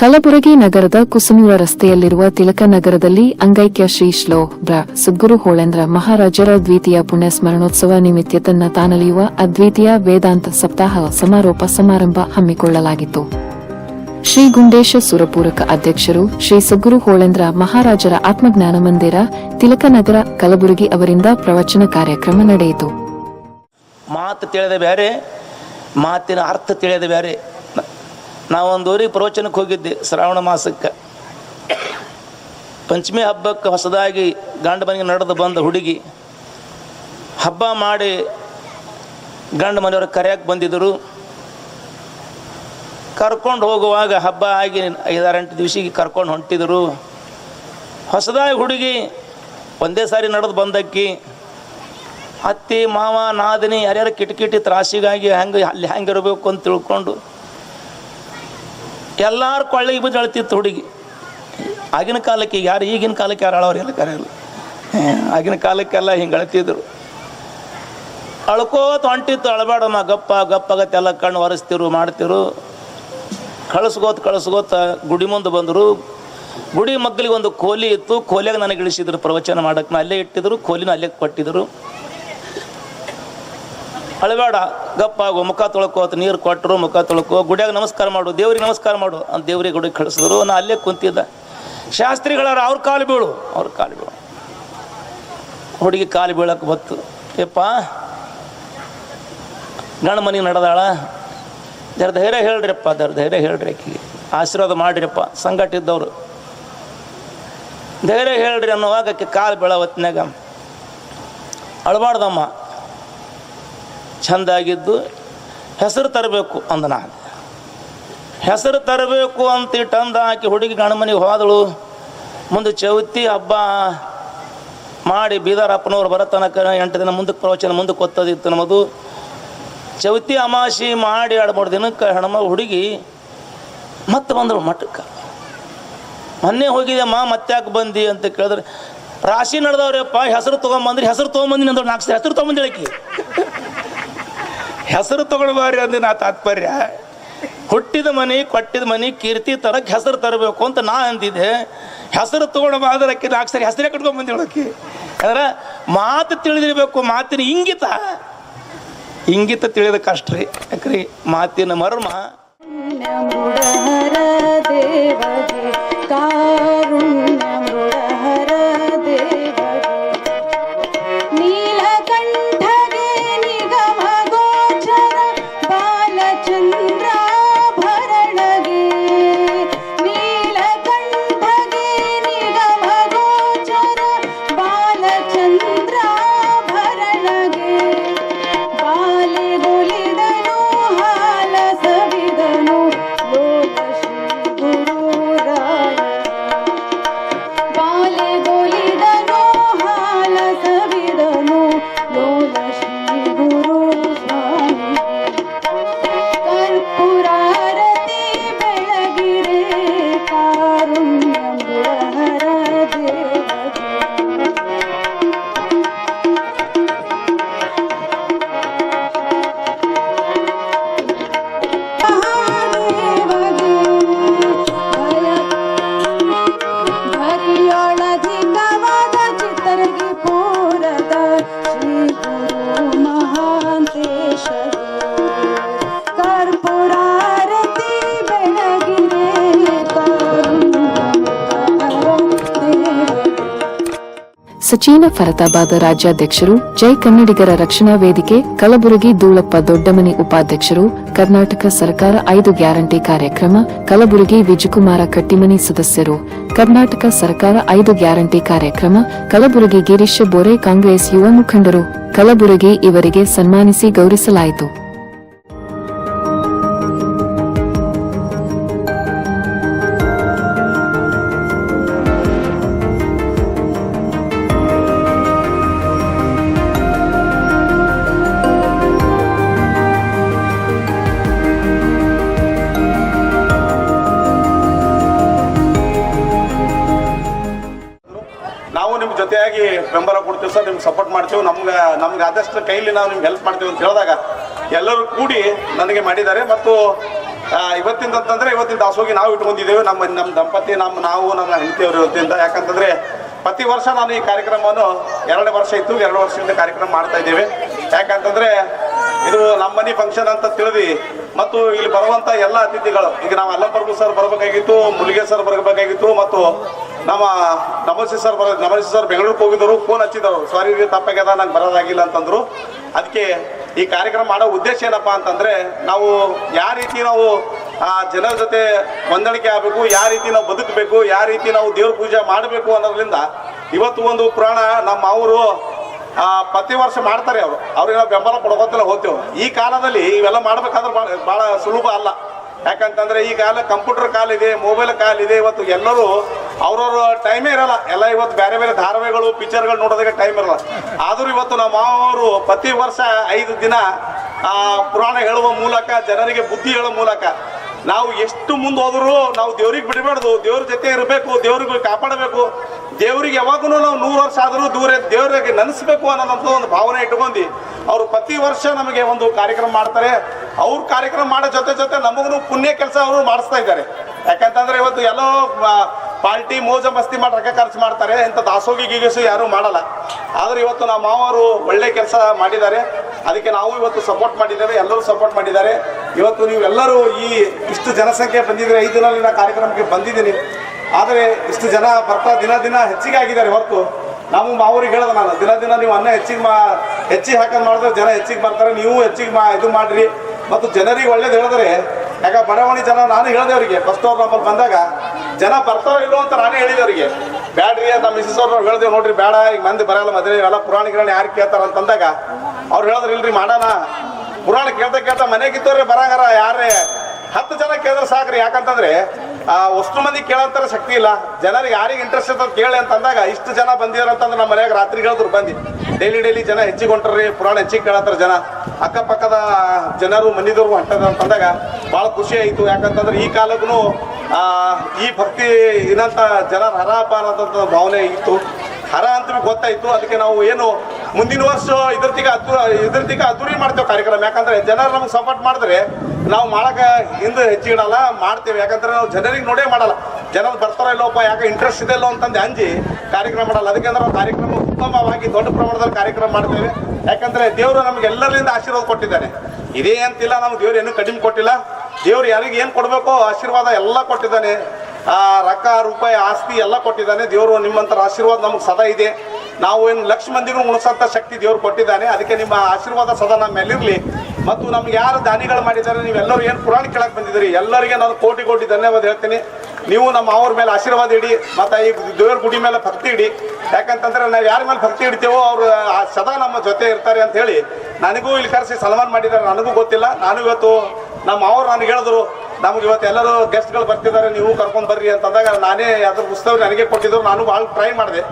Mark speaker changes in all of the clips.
Speaker 1: ಕಲಬುರಗಿ ನಗರದ ಕುಸುನೂರ ರಸ್ತೆಯಲ್ಲಿರುವ ತಿಲಕ ನಗರದಲ್ಲಿ ಅಂಗೈಕ್ಯ ಶ್ರೀ ಶ್ಲೋ ಬ್ರ ಸದ್ಗುರು ಹೋಳೆಂದ್ರ ಮಹಾರಾಜರ ದ್ವಿತೀಯ ಪುಣ್ಯ ಸ್ಮರಣೋತ್ಸವ ನಿಮಿತ್ತ ತನ್ನ ತಾನಲಿಯುವ ಅದ್ವಿತೀಯ ವೇದಾಂತ ಸಪ್ತಾಹ ಸಮಾರೋಪ ಸಮಾರಂಭ ಹಮ್ಮಿಕೊಳ್ಳಲಾಗಿತ್ತು. ಶ್ರೀ ಗುಂಡೇಶ ಸುರಪೂರಕ ಅಧ್ಯಕ್ಷರು ಶ್ರೀ ಸದ್ಗುರು ಹೋಳೆಂದ್ರ ಮಹಾರಾಜರ ಆತ್ಮಜ್ಞಾನ ಮಂದಿರ ತಿಲಕನಗರ ಕಲಬುರಗಿ ಅವರಿಂದ ಪ್ರವಚನ ಕಾರ್ಯಕ್ರಮ ನಡೆಯಿತು.
Speaker 2: ಮಾತು ತಿಳಿದ ಬೇರೆ ಮಾತಿನ ಅರ್ಥ ತಿಳಿಯದ ಬೇರೆ ನಾವೊಂದು ಊರಿಗೆ ಪ್ರವಚನಕ್ಕೆ ಹೋಗಿದ್ದೆ ಶ್ರಾವಣ ಮಾಸಕ್ಕೆ. ಪಂಚಮಿ ಹಬ್ಬಕ್ಕೆ ಹೊಸದಾಗಿ ಗಂಡ ಮನೆಗೆ ನಡೆದು ಬಂದ ಹುಡುಗಿ ಹಬ್ಬ ಮಾಡಿ ಗಂಡ ಮನೆಯವ್ರ ಕರೆಯಕ್ಕೆ ಬಂದಿದ್ದರು. ಕರ್ಕೊಂಡು ಹೋಗುವಾಗ ಹಬ್ಬ ಆಗಿ ಐದಾರು ಎಂಟು ದಿವಸಿಗೆ ಕರ್ಕೊಂಡು ಹೊಂಟಿದ್ರು ಹೊಸದಾಗಿ ಹುಡುಗಿ ಒಂದೇ ಸಾರಿ ನಡೆದು ಬಂದಕ್ಕಿ ಅತ್ತಿ, ಮಾವ, ನಾದಿನಿ, ಯಾರ್ಯಾರು ಕಿಟಕಿಟಿ ತ್ರಾಸಿಗಾಗಿ ಹೆಂಗೆ ಅಲ್ಲಿ ಹೆಂಗಿರಬೇಕು ಅಂತ ತಿಳ್ಕೊಂಡು ಎಲ್ಲಾರು ಕೊಳ್ಳಿಗೆ ಬಿದ್ದು ಅಳ್ತಿತ್ತು ಹುಡುಗಿ. ಆಗಿನ ಕಾಲಕ್ಕೆ ಯಾರು, ಈಗಿನ ಕಾಲಕ್ಕೆ ಯಾರು ಅಳವ್ರು ಎಲ್ಲ ಕರೆಯಲ್ಲ ಆಗಿನ ಕಾಲಕ್ಕೆಲ್ಲ ಹಿಂಗೆ ಅಳ್ತಿದ್ರು. ಅಳ್ಕೋತ ಹೊಂಟಿತ್ತು ಅಳಬೇಡಮ್ಮ ಗಪ್ಪ ಗಪ್ಪ ಗಪ್ಪಾಗತ್ತೆಲ್ಲ ಕಣ್ಣು ಒರೆಸ್ತಿರು, ಮಾಡ್ತಿರು. ಕಳಿಸ್ಕೋತ ಕಳಿಸ್ಕೋತ ಗುಡಿ ಮುಂದೆ ಬಂದರು. ಗುಡಿ ಮಗ್ಗಲಿಗೆ ಒಂದು ಕೋಲಿ ಇತ್ತು. ಕೋಲಿಯಾಗ ನನಗೆ ಇಳಿಸಿದ್ರು ಪ್ರವಚನ ಮಾಡೋಕ್ಕೆ. ಅಲ್ಲೇ ಇಟ್ಟಿದ್ರು, ಕೋಲಿನ ಅಲ್ಲೇ ಕೊಟ್ಟಿದ್ರು. ಅಳಬೇಡ ಗಪ್ಪಾಗು ಮುಖ ತೊಳ್ಕೋತ ನೀರು ಕೊಟ್ಟರು ಮುಖ ತೊಳ್ಕೋ, ಗುಡಿಯಾಗ ನಮಸ್ಕಾರ ಮಾಡು, ದೇವ್ರಿಗೆ ನಮಸ್ಕಾರ ಮಾಡು ಅಂತ ದೇವ್ರಿಗೆ ಗುಡಿಗೆ ಕಳಿಸಿದ್ರು. ನಾ ಅಲ್ಲೇ ಕುಂತಿದ್ದ. ಶಾಸ್ತ್ರಿಗಳಾರ, ಅವ್ರ ಕಾಲು ಬೀಳು. ಅವ್ರ ಕಾಲು ಬೀಳು. ಹುಡುಗಿ ಕಾಲು ಬೀಳಕ್ಕೆ ಬತ್ತು. ಯಪ್ಪ ಗಣ ಮನೆಗೆ ನಡೆದಾಳ? ಜರ ಧೈರ್ಯ ಹೇಳ್ರಿಪ್ಪ, ಜರ ಧೈರ್ಯ ಹೇಳ್ರಿ ಆಕಿಗೆ ಆಶೀರ್ವಾದ ಮಾಡ್ರಿಯಪ್ಪ ಸಂಗಟ ಇದ್ದವರು. ಧೈರ್ಯ ಹೇಳ್ರಿ ಅನ್ನೋವಾಗ ಆಕೆ ಕಾಲು ಬೀಳ ಹೊತ್ತಿನಾಗ ಅಳಬಾರ್ದಮ್ಮ. ಚಂದಾಗಿದ್ದು ಹೆಸರು ತರಬೇಕು ಅಂದ ನಾನು. ಹೆಸರು ತರಬೇಕು ಅಂತ ಇಟ್ಟು ಹಾಕಿ ಹುಡುಗಿ ಗಣಮನಿಗೆ ಹೋದಳು. ಮುಂದೆ ಚೌತಿ ಹಬ್ಬ ಮಾಡಿ ಬೀದರಪ್ಪನವ್ರು ಬರತನಕ ಎಂಟು ದಿನ ಮುಂದಕ್ಕೆ ಪ್ರವಚನ ಮುಂದಕ್ಕೆ ಒತ್ತದಿತ್ತು ನಮ್ಮದು. ಚೌತಿ ಅಮಾಸಿ ಮಾಡಿ ಎರಡು ಮೂರು ದಿನಕ್ಕೆ ಹೆಣ್ಮ ಹುಡುಗಿ ಮತ್ತೆ ಬಂದಳು ಮಠಕ್ಕೆ. ಮೊನ್ನೆ ಹೋಗಿದೆಮ್ಮ ಮಾ ಯಾಕೆ ಬಂದಿ ಅಂತ ಕೇಳಿದ್ರೆ, ರಾಶಿ ನಡೆದವ್ರಪ್ಪ ಹೆಸರು ತೊಗೊಂಬಂದ್ರೆ, ಹೆಸರು ತೊಗೊಂಬಂದಿನಿ ಅಂದ್ರೆ ನಾಲ್ಕು ಹೆಸರು ತೊಗೊಂಬಂದಿಳಕಿ ಹೆಸರು ತಗೊಳ್ಬಾರಿ ನಾ ತಾತ್ಪರ್ಯ. ಹುಟ್ಟಿದ ಮನೆ, ಕೊಟ್ಟಿದ ಮನೆ, ಕೀರ್ತಿ ತರಕ್ಕೆ ಹೆಸರು ತರಬೇಕು ಅಂತ ನಾ ಅಂದಿದ್ದೆ. ಹೆಸರು ತೊಗೊಳ್ಬಾದ್ರೆ ಅಕ್ಕಿ ನಾಲ್ಕು ಸರಿ ಹೆಸರೇ ಕಟ್ಕೊಂಡ್ ಬಂದಿಳಕಿ ಅಂದ್ರೆ ಮಾತು ತಿಳಿದಿರಬೇಕು, ಮಾತಿನ ಇಂಗಿತ. ಇಂಗಿತ ತಿಳಿದ ಕಷ್ಟ ರೀ. ಯಾಕ್ರಿ, ಮಾತಿನ ಮರ್ಮ.
Speaker 1: ಸಚಿನ ಫರತಾಬಾದ್ ರಾಜ್ಯಾಧ್ಯಕ್ಷರು, ಜೈ ಕನ್ನಡಿಗರ ರಕ್ಷಣಾ ವೇದಿಕೆ, ಕಲಬುರಗಿ ದೂಳಪ್ಪ ದೊಡ್ಡಮನಿ ಉಪಾಧ್ಯಕ್ಷರು, ಕರ್ನಾಟಕ ಸರ್ಕಾರ ಐದು ಗ್ಯಾರಂಟಿ ಕಾರ್ಯಕ್ರಮ, ಕಲಬುರಗಿ ವಿಜಯಕುಮಾರ ಕಟ್ಟಿಮನಿ ಸದಸ್ಯರು, ಕರ್ನಾಟಕ ಸರ್ಕಾರ ಐದು ಗ್ಯಾರಂಟಿ ಕಾರ್ಯಕ್ರಮ, ಕಲಬುರಗಿ ಗಿರೀಶ್ ಬೋರೆ ಕಾಂಗ್ರೆಸ್ ಯುವ ಮುಖಂಡರು, ಕಲಬುರಗಿ ಇವರಿಗೆ ಸನ್ಮಾನಿಸಿ ಗೌರವಿಸಲಾಯಿತು.
Speaker 3: ಸರ್ ನಿಮ್ಗೆ ಸಪೋರ್ಟ್ ಮಾಡ್ತೀವಿ. ನಮ್ಗೆ ನಮ್ಗೆ ಆದಷ್ಟು ಕೈಲಿ ನಾವು ನಿಮ್ಗೆ ಹೆಲ್ಪ್ ಮಾಡ್ತೀವಿ ಅಂತ ಹೇಳಿದಾಗ ಎಲ್ಲರೂ ಕೂಡಿ ನನಗೆ ಮಾಡಿದ್ದಾರೆ. ಮತ್ತು ಇವತ್ತಿಂದ ಅಂತಂದರೆ ಇವತ್ತಿನ ದಾಸೋಗಿ ನಾವು ಇಟ್ಕೊಂಡಿದ್ದೇವೆ. ನಮ್ಮ ನಮ್ಮ ದಂಪತಿ, ನಮ್ಮ ನಾವು, ನಮ್ಮ ಹೆಂಡತಿಯವರು ಇವತ್ತಿಂದ. ಯಾಕಂತಂದರೆ ಪ್ರತಿ ವರ್ಷ ನಾನು ಈ ಕಾರ್ಯಕ್ರಮವನ್ನು ಎರಡು ವರ್ಷ ಇತ್ತು. ಎರಡು ವರ್ಷದಿಂದ ಕಾರ್ಯಕ್ರಮ ಮಾಡ್ತಾ ಇದ್ದೇವೆ. ಯಾಕಂತಂದರೆ ಇದು ನಮ್ಮ ಮನೆ ಫಂಕ್ಷನ್ ಅಂತ ತಿಳಿದು ಮತ್ತು ಇಲ್ಲಿ ಬರುವಂಥ ಎಲ್ಲ ಅತಿಥಿಗಳು, ಈಗ ನಾವು ಅಲ್ಲಪ್ಪರ್ಗು ಸರ್ ಬರಬೇಕಾಗಿತ್ತು, ಮುಲಿಗೆ ಸರ್ ಬರಬೇಕಾಗಿತ್ತು ಮತ್ತು ನಮ್ಮ ನಮಸ್ತೆ ಸರ್ ಬರ ನಮಸ್ತೆ ಸರ್, ಬೆಂಗಳೂರಿಗೆ ಹೋಗಿದ್ರು ಫೋನ್ ಹಚ್ಚಿದ್ರು ಸಾರಿ ತಪ್ಪಾಗ್ಯದ, ನಂಗೆ ಬರೋದಾಗಿಲ್ಲ ಅಂತಂದರು. ಅದಕ್ಕೆ ಈ ಕಾರ್ಯಕ್ರಮ ಮಾಡೋ ಉದ್ದೇಶ ಏನಪ್ಪ ಅಂತಂದರೆ, ನಾವು ಯಾವ ರೀತಿ ನಾವು, ಆ, ಜನರ ಜೊತೆ ಹೊಂದಾಣಿಕೆ ಆಗಬೇಕು, ಯಾವ ರೀತಿ ನಾವು ಬದುಕಬೇಕು, ಯಾವ ರೀತಿ ನಾವು ದೇವ್ರ ಪೂಜೆ ಮಾಡಬೇಕು ಅನ್ನೋದ್ರಿಂದ ಇವತ್ತು ಒಂದು ಪುರಾಣ ನಮ್ಮ ಅವರು ಪ್ರತಿ ವರ್ಷ ಮಾಡ್ತಾರೆ ಅವರು. ಅವ್ರಿಗೆ ನಾವು ಬೆಂಬಲ ಕೊಡ್ಕೋತಲ್ಲ ಹೋಗ್ತೇವೆ. ಈ ಕಾಲದಲ್ಲಿ ಇವೆಲ್ಲ ಮಾಡಬೇಕಾದ್ರೆ ಭಾಳ ಭಾಳ ಸುಲಭ ಅಲ್ಲ. ಯಾಕಂತಂದರೆ ಈ ಕಾಲ ಕಂಪ್ಯೂಟರ್ ಕಾಲಿದೆ ಮೊಬೈಲ್ ಕಾಲಿದೆ. ಇವತ್ತು ಎಲ್ಲರೂ ಅವ್ರವ್ರ ಟೈಮೇ ಇರಲ್ಲ. ಎಲ್ಲ ಇವತ್ತು ಬೇರೆ ಬೇರೆ ಧಾರಾವಾಹಿಗಳು ಪಿಕ್ಚರ್ಗಳು ನೋಡೋದಕ್ಕೆ ಟೈಮ್ ಇರಲ್ಲ. ಆದರೂ ಇವತ್ತು ನಮ್ಮ ಮಾವರು ಪ್ರತಿ ವರ್ಷ ಐದು ದಿನ ಪುರಾಣ ಹೇಳುವ ಮೂಲಕ, ಜನರಿಗೆ ಬುದ್ಧಿ ಹೇಳುವ ಮೂಲಕ, ನಾವು ಎಷ್ಟು ಮುಂದೆ ಹೋದ್ರು ನಾವು ದೇವ್ರಿಗೆ ಬಿಡಬಾರ್ದು. ದೇವ್ರ ಜೊತೆ ಇರಬೇಕು, ದೇವ್ರಿಗೆ ಕಾಪಾಡಬೇಕು. ದೇವ್ರಿಗೆ ಯಾವಾಗೂ ನಾವು ನೂರು ವರ್ಷ ಆದರೂ ದೂರ ದೇವ್ರಿಗೆ ನೆನೆಸ್ಬೇಕು ಅನ್ನೋದಂಥ ಒಂದು ಭಾವನೆ ಇಟ್ಕೊಂಡು. ಅವರು ಪ್ರತಿ ವರ್ಷ ನಮಗೆ ಒಂದು ಕಾರ್ಯಕ್ರಮ ಮಾಡ್ತಾರೆ. ಅವ್ರ ಕಾರ್ಯಕ್ರಮ ಮಾಡೋ ಜೊತೆ ಜೊತೆ ನಮಗೂ ಪುಣ್ಯ ಕೆಲಸ ಅವರು ಮಾಡಿಸ್ತಾ ಇದ್ದಾರೆ. ಯಾಕಂತಂದ್ರೆ ಇವತ್ತು ಎಲ್ಲೋ ಪಾರ್ಟಿ ಮೋಜ ಮಸ್ತಿ ಮಾಡಿ ರೊಕ್ಕ ಖರ್ಚು ಮಾಡ್ತಾರೆ. ಇಂಥ ದಾಸೋಗಿ ಗೀಗಸು ಯಾರು ಮಾಡಲ್ಲ. ಆದರೆ ಇವತ್ತು ನಮ್ಮ ಮಾವರು ಒಳ್ಳೆ ಕೆಲಸ ಮಾಡಿದ್ದಾರೆ. ಅದಕ್ಕೆ ನಾವು ಇವತ್ತು ಸಪೋರ್ಟ್ ಮಾಡಿದ್ದೇವೆ. ಎಲ್ಲರೂ ಸಪೋರ್ಟ್ ಮಾಡಿದ್ದಾರೆ. ಇವತ್ತು ನೀವೆಲ್ಲರೂ ಈ ಇಷ್ಟು ಜನಸಂಖ್ಯೆ ಬಂದಿದ್ರೆ ಐದು ದಿನ ಕಾರ್ಯಕ್ರಮಕ್ಕೆ ಬಂದಿದ್ದೀನಿ. ಆದರೆ ಇಷ್ಟು ಜನ ಬರ್ತಾ ದಿನ ದಿನ ಹೆಚ್ಚಿಗೆ ಆಗಿದ್ದಾರೆ ಹೊರತು. ನಾವು ಮಾವರಿಗೆ ಹೇಳೋದು ನಾನು, ದಿನ ದಿನ ನೀವು ಅನ್ನ ಹೆಚ್ಚಿಗೆ ಮಾ, ಹೆಚ್ಚಿಗೆ ಹಾಕೋದು ಮಾಡಿದ್ರೆ ಜನ ಹೆಚ್ಚಿಗೆ ಬರ್ತಾರೆ. ನೀವು ಹೆಚ್ಚಿಗೆ ಮಾ, ಇದು ಮಾಡ್ರಿ. ಮತ್ತು ಜನರಿಗೆ ಒಳ್ಳೇದು ಹೇಳಿದ್ರೆ ಯಾಕ ಬಡಾವಣೆ ಜನ, ನಾನು ಹೇಳಿದೆ ಅವರಿಗೆ ಫಸ್ಟ್ ಸ್ಟೋರ್ ನಮ್ಮಲ್ಲಿ ಬಂದಾಗ, ಜನ ಬರ್ತಾರೋ ಇಲ್ಲೋ ಅಂತ ನಾನೇ ಹೇಳಿದೆ ಅವರಿಗೆ. ಬ್ಯಾಡ್ರಿ ಅಂತ ಮಿಸಸ್ ಅವ್ರು ಹೇಳಿದೆ ನೋಡ್ರಿ ಬೇಡ ಈಗ ಮಂದಿ ಬರಲ್ಲ ಮದುವೆ ಎಲ್ಲ ಪುರಾಣಿಗಳನ್ನ ಯಾರು ಕೇಳ್ತಾರ ಅಂತಂದಾಗ ಅವ್ರು ಹೇಳಿದ್ರು, ಇಲ್ರಿ ಮಾಡೋಣ. ಪುರಾಣ ಕೇಳ್ತಾ ಕೇಳ್ತಾ ಮನೆಗಿದ್ದವ್ರೆ ಬರಂಗಾರ ಯಾರೇ ಹತ್ತು ಜನ ಕೇಳಿದ್ರೆ ಸಾಕ್ರಿ, ಯಾಕಂತಂದ್ರೆ ಆ, ಅಷ್ಟು ಮಂದಿ ಕೇಳಂತಾರ ಶಕ್ತಿ ಇಲ್ಲ. ಜನರಿಗೆ ಯಾರಿಗೆ ಇಂಟ್ರೆಸ್ಟ್ ಇರ್ತದ ಕೇಳಿ ಅಂತಂದಾಗ ಇಷ್ಟು ಜನ ಬಂದಿದ್ರು ಅಂತಂದ್ರೆ ನಮ್ಮ ಮನೆಯಾಗ ರಾತ್ರಿ ಹೇಳಿದ್ರು ಬಂದು. ಡೈಲಿ ಡೈಲಿ ಜನ ಹೆಚ್ಚಿಗೆ ಹೊಂಟ್ರಿ ಪುರಾಣ ಹೆಚ್ಚಿಗೆ ಕೇಳತ್ತಾರ ಜನ. ಅಕ್ಕಪಕ್ಕದ ಜನರು ಮನಿದವರು ಹೊಂಟದ ಅಂತಂದಾಗ ಭಾಳ ಖುಷಿ ಆಯಿತು. ಯಾಕಂತಂದ್ರೆ ಈ ಕಾಲಕ್ಕೂ ಈ ಭಕ್ತಿ ಇನ್ನಂತ ಜನರ ಹರಪ ಅನ್ನೋದಂಥ ಭಾವನೆ ಇತ್ತು. ಹರ ಅಂತ ಗೊತ್ತಾಯ್ತು. ಅದಕ್ಕೆ ನಾವು ಏನು ಮುಂದಿನ ವರ್ಷ ಇದ್ರತಿಗೆ ಇದ್ರ ಇದ್ರತಿಗೆ ಅದ್ದೂರಿ ಮಾಡ್ತೇವೆ ಕಾರ್ಯಕ್ರಮ. ಯಾಕಂದ್ರೆ ಜನರು ನಮ್ಗೆ ಸಪೋರ್ಟ್ ಮಾಡಿದ್ರೆ ನಾವು ಮಾಡಕ್ಕೆ ಹಿಂದೆ ಹೆಚ್ಚಿಡಲ್ಲ ಮಾಡ್ತೇವೆ. ಯಾಕಂದ್ರೆ ನಾವು ಜನರಿಗೆ ನೋಡೇ ಮಾಡಲ್ಲ. ಜನರು ಬರ್ತಾರೋ ಇಲ್ಲೋಪ್ಪ ಯಾಕೆ ಇಂಟ್ರೆಸ್ಟ್ ಇದೆ ಇಲ್ಲೋ ಅಂತಂದು ಅಂಜಿ ಕಾರ್ಯಕ್ರಮ ಮಾಡಲ್ಲ. ಅದಕ್ಕೆ ಅಂದ್ರೆ ಕಾರ್ಯಕ್ರಮ ಉತ್ತಮವಾಗಿ, ದೊಡ್ಡ ಪ್ರಮಾಣದಲ್ಲಿ ಕಾರ್ಯಕ್ರಮ ಮಾಡ್ತೇವೆ. ಯಾಕಂದ್ರೆ ದೇವರು ನಮ್ಗೆ ಎಲ್ಲರಿಂದ ಆಶೀರ್ವಾದ ಕೊಟ್ಟಿದ್ದಾನೆ ಇದೇ ಅಂತಿಲ್ಲ, ನಮ್ಗೆ ದೇವ್ರು ಏನು ಕಡಿಮೆ ಕೊಟ್ಟಿಲ್ಲ. ದೇವ್ರು ಯಾರಿಗೆ ಏನು ಕೊಡಬೇಕೋ ಆಶೀರ್ವಾದ ಎಲ್ಲ ಕೊಟ್ಟಿದ್ದಾನೆ. ಆ ರೊಕ್ಕ, ರೂಪಾಯಿ, ಆಸ್ತಿ ಎಲ್ಲ ಕೊಟ್ಟಿದ್ದಾನೆ. ದೇವರು ನಿಮ್ಮಂತರ ಆಶೀರ್ವಾದ ನಮಗೆ ಸದಾ ಇದೆ. ನಾವು ಏನು ಲಕ್ಷ ಮಂದಿಗೂ ಉಣಿಸೋಂಥ ಶಕ್ತಿ ದೇವ್ರು ಕೊಟ್ಟಿದ್ದಾನೆ. ಅದಕ್ಕೆ ನಿಮ್ಮ ಆಶೀರ್ವಾದ ಸದಾ ನಮ್ಮ ಮೇಲಿರಲಿ. ಮತ್ತು ನಮ್ಗೆ ಯಾರು ದಾನಿಗಳು ಮಾಡಿದ್ದಾರೆ, ನೀವೆಲ್ಲರೂ ಏನು ಪುರಾಣ ಕೇಳಕ್ಕೆ ಬಂದಿದ್ದೀರಿ? ಎಲ್ಲರಿಗೆ ನಾನು ಕೋಟಿ ಕೋಟಿ ಧನ್ಯವಾದ ಹೇಳ್ತೀನಿ. ನೀವು ನಮ್ಮ ಅವ್ರ ಮೇಲೆ ಆಶೀರ್ವಾದ ಇಡಿ, ಮತ್ತು ಈ ದೇವ್ರ ಗುಡಿ ಮೇಲೆ ಭಕ್ತಿ ಇಡಿ. ಯಾಕಂತಂದ್ರೆ ನಾವು ಯಾರ ಮೇಲೆ ಭಕ್ತಿ ಇಡ್ತೇವೋ, ಅವರು ಸದಾ ನಮ್ಮ ಜೊತೆ ಇರ್ತಾರೆ ಅಂತ ಹೇಳಿ. ನನಗೂ ಇಲ್ಲಿ ಕರೆಸಿ ಸನ್ಮಾನ ಮಾಡಿದ್ದಾರೆ, ನನಗೂ ಗೊತ್ತಿಲ್ಲ. ನಾನು ಇವತ್ತು ನಮ್ಮ ಅವ್ರು ನನಗೆ ಹೇಳಿದ್ರು ನಮ್ಗೆ ಇವತ್ತು ಎಲ್ಲರೂ ಗೆಸ್ಟ್ಗಳು ಬರ್ತಿದ್ದಾರೆ, ನೀವು ಕರ್ಕೊಂಡು ಬರ್ರಿ ಅಂತಂದಾಗ ನಾನೇ ಅದ್ರ ಪುಸ್ತಕ ನನಗೆ ಕೊಟ್ಟಿದ್ರು, ನಾನು ಭಾಳ ಟ್ರೈ ಮಾಡಿದೆ.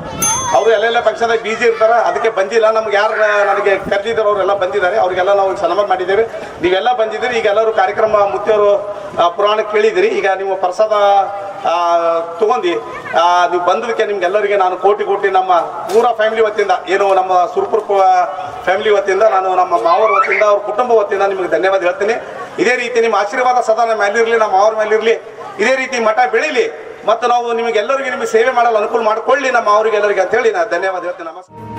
Speaker 3: ಅವರು ಎಲ್ಲೆಲ್ಲ ಫಂಕ್ಷನ್ದಾಗ ಬಿಜಿ ಇರ್ತಾರೆ, ಅದಕ್ಕೆ ಬಂದಿಲ್ಲ. ನಮ್ಗೆ ಯಾರು ನನಗೆ ಕರೆದಿದ್ದಾರೆ, ಅವರೆಲ್ಲ ಬಂದಿದ್ದಾರೆ. ಅವರಿಗೆಲ್ಲ ನಾವು ಸನ್ಮಾನ ಮಾಡಿದ್ದೇವೆ. ನೀವೆಲ್ಲ ಬಂದಿದ್ದೀರಿ, ಈಗ ಎಲ್ಲರೂ ಕಾರ್ಯಕ್ರಮ ಮುತ್ತಿಯವರು ಪುರಾಣ ಕೇಳಿದಿರಿ ಈಗ ನೀವು ಪ್ರಸಾದ ತಗೊಂಡಿ ನೀವು ಬಂದದಕ್ಕೆ ನಿಮ್ಗೆಲ್ಲರಿಗೆ ನಾನು ಕೋಟಿ ಕೋಟಿ ನಮ್ಮ ಪೂರಾ ಫ್ಯಾಮಿಲಿ ವತಿಯಿಂದ ಏನು ನಮ್ಮ ಸುರ್ಪುರ್ ಫ್ಯಾಮಿಲಿ ವತಿಯಿಂದ ನಾನು ನಮ್ಮ ಮಾವರ ವತಿಯಿಂದ ಅವ್ರ ಕುಟುಂಬ ವತಿಯಿಂದ ನಿಮಗೆ ಧನ್ಯವಾದ ಹೇಳ್ತೀನಿ. ಇದೇ ರೀತಿ ನಿಮ್ಮ ಆಶೀರ್ವಾದ ಸದಾ ನಮ್ಮ ಮೇಲಿರಲಿ, ನಮ್ಮ ಅವ್ರ ಮೇಲಿರಲಿ. ಇದೇ ರೀತಿ ಮಠ ಬೆಳೀಲಿ ಮತ್ತು ನಾವು ನಿಮಗೆಲ್ಲರಿಗೂ ನಿಮಗೆ ಸೇವೆ ಮಾಡಲು ಅನುಕೂಲ ಮಾಡಿಕೊಳ್ಳಿ ನಮ್ಮ ಅವರಿಗೆಲ್ಲರಿಗೆ ಅಂತ ಹೇಳಿ ನಾನು ಧನ್ಯವಾದ ಹೇಳ್ತೀನಿ ನಮಸ್ಕಾರ.